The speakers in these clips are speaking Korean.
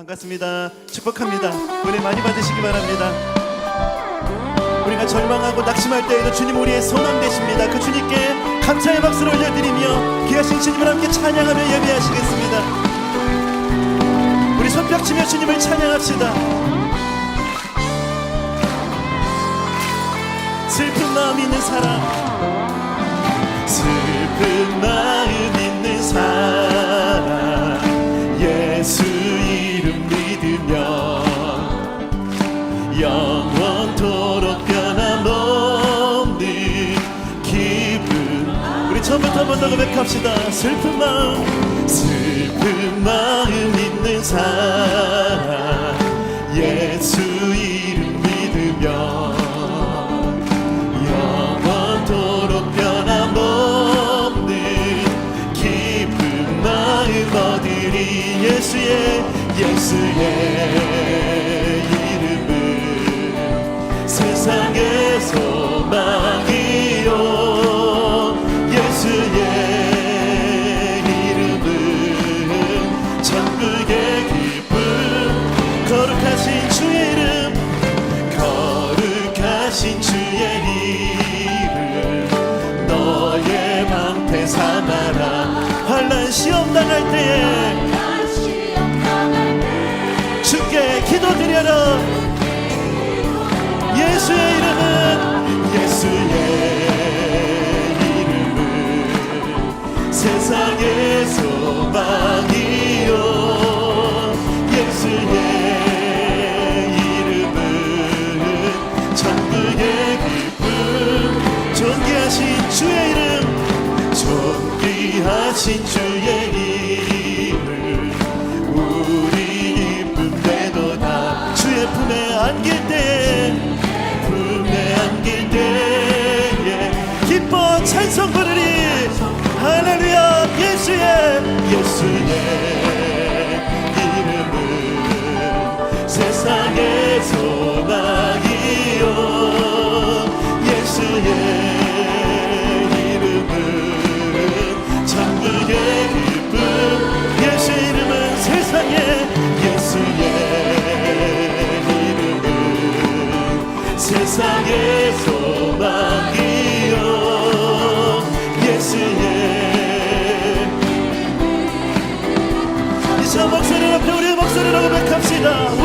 반갑습니다. 축복합니다. 은혜 많이 받으시기 바랍니다. 우리가 절망하고 낙심할 때에도 주님 우리의 소망 되십니다. 그 주님께 감사의 박수를 올려드리며 귀하신 주님을 함께 찬양하며 예배하시겠습니다. 우리 손뼉치며 주님을 찬양합시다. 슬픈 마음 있는 사람 슬픈 마음 있는 사람 한번더 고백합시다. 슬픈 마음 슬픈 마음 있는 사람. 예수 이름 믿으며 영원토록 변함없는 기쁜 마음 얻으리 예수의 예수의 예수의 이름은 세상의 소망이요. 예수의 이름은 천국의 기쁨. 존귀하신 주의 이름 존귀하신 주 고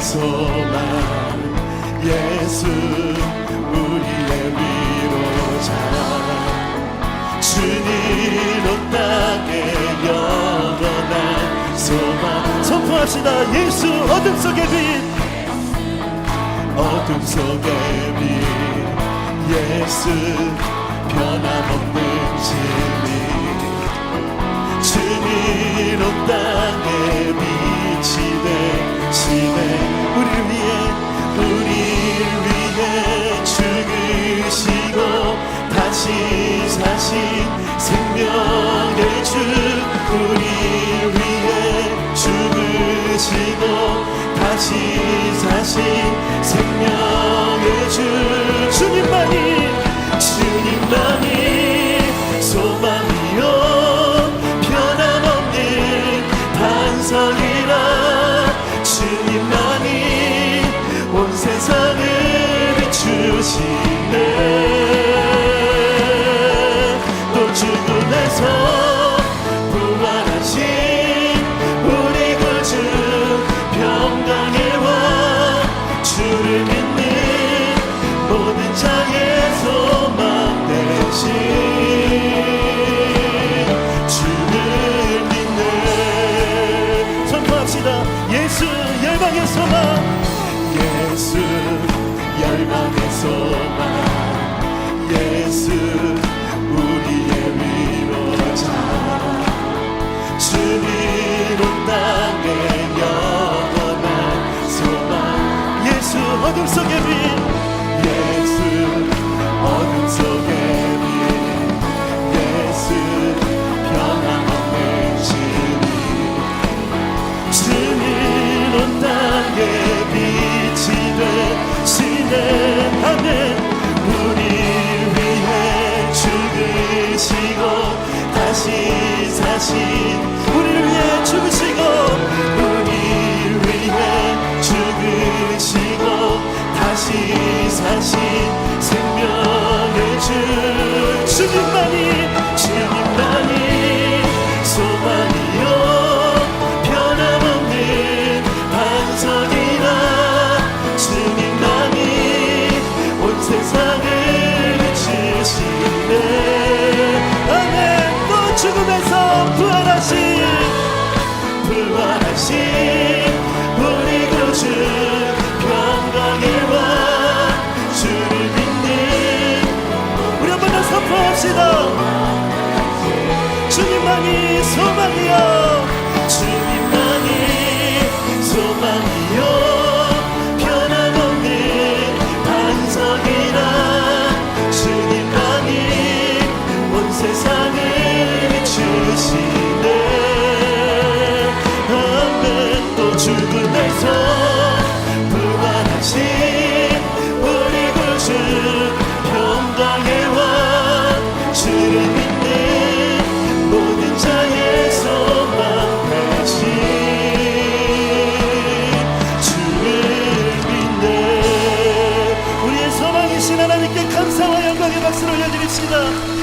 소망 예수 우리의 위로자 주님 온 땅에 영원한 소망. 선포합시다. 예수 어둠 속의 빛. 어둠 속의 빛. 예수 변함없는 다시 생명의 주 주님만이 주님만이 어둠 속의 빛 예수 어둠 속의 빛 예수 변함없는 주님. 주님 온 땅에 빛이 되시네 아멘 우리 위해 죽으시고 다시 사신 주님만이 소망이요. 주님만이 소망이요. 변함없는 반석이라 주님만이 온 세상을 비추시 올려드립시다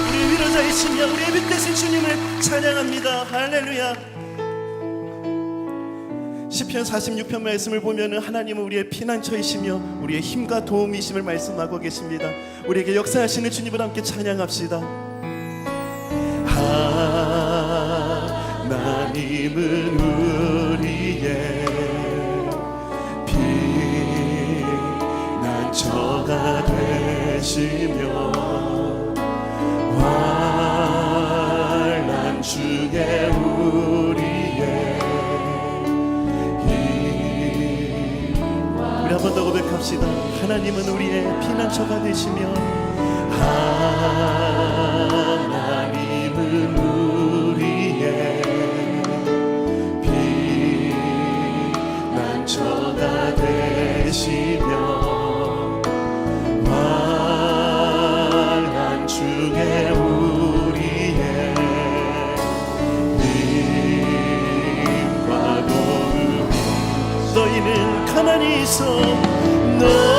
우리 위로자이시며 우리의 빛 대신 주님을 찬양합니다 할렐루야 시편 46편 말씀을 보면은 하나님은 우리의 피난처이시며 우리의 힘과 도움이심을 말씀하고 계십니다. 우리에게 역사하시는 주님을 함께 찬양합시다. 하나님은 우리의 피난처가 되시며 더 고백합시다. 하나님은 우리의 피난처가 되시며 하나님은 우리의 피난처가 되시며 있어. 너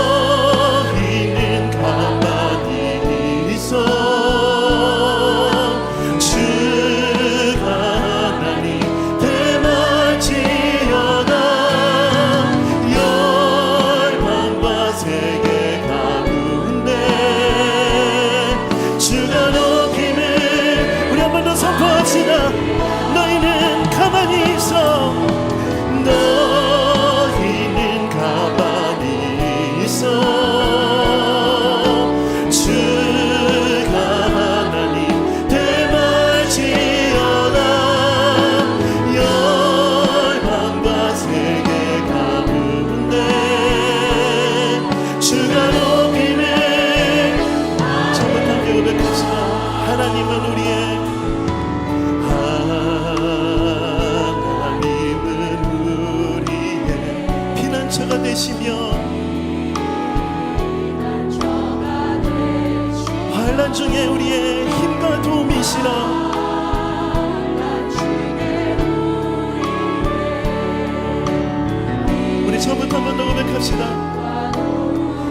찬양합시다.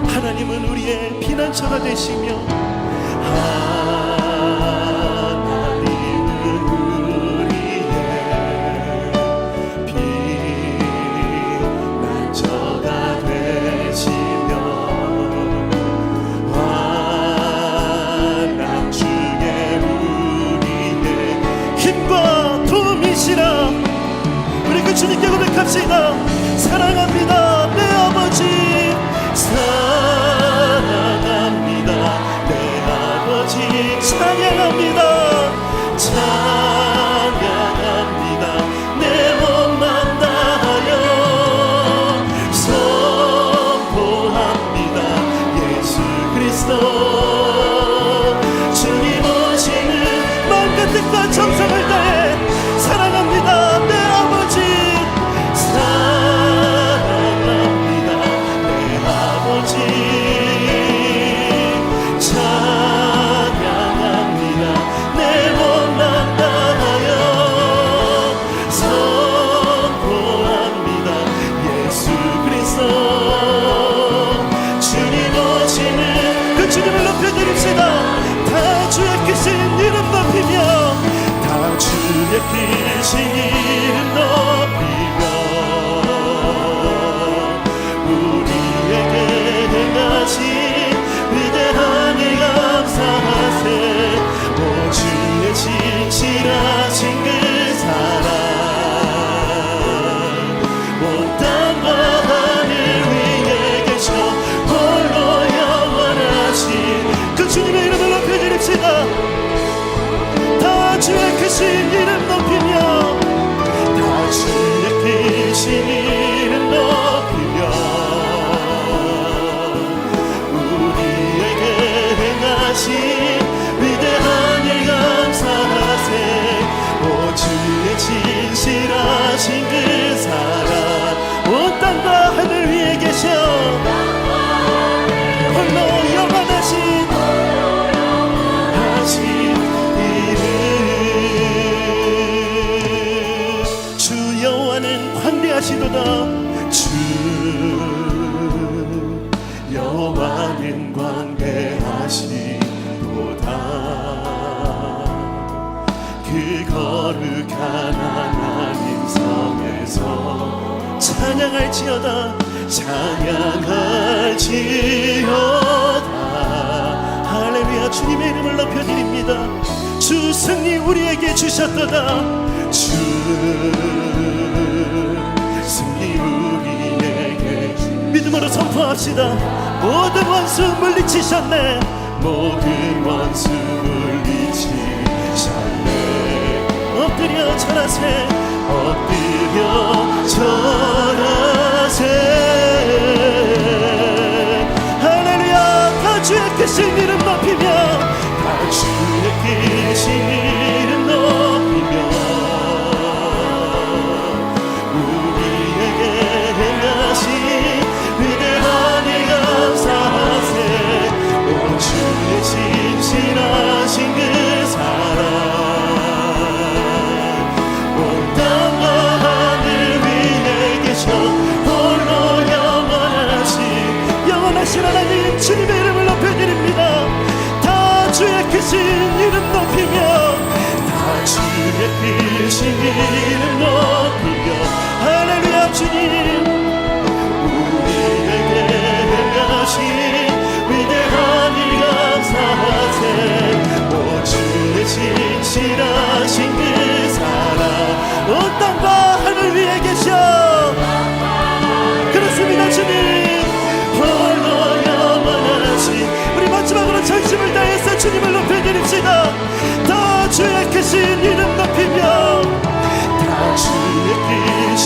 하나님은 우리의 피난처가 되시며 하나님은 우리의 피난처가 되시며 환난 중에 우리의 힘과 도움이시라 우리 그 주님께 고백합시다. Lord. de ti. 하나님 성에서 찬양할지어다 찬양할지어다. 할렐루야 주님의 이름을 높여드립니다. 주 승리 우리에게 주셨도다. 주 승리 우리에게 믿음으로 선포합시다. 모든 원수 물리치셨네. 모든 원수 새 엎드려 주는 벌어야만 하지 우리 마지막으로 전심을 다해서 주님을 높여드립시다. 더 주의 크신 이름 높이며 다 주의 길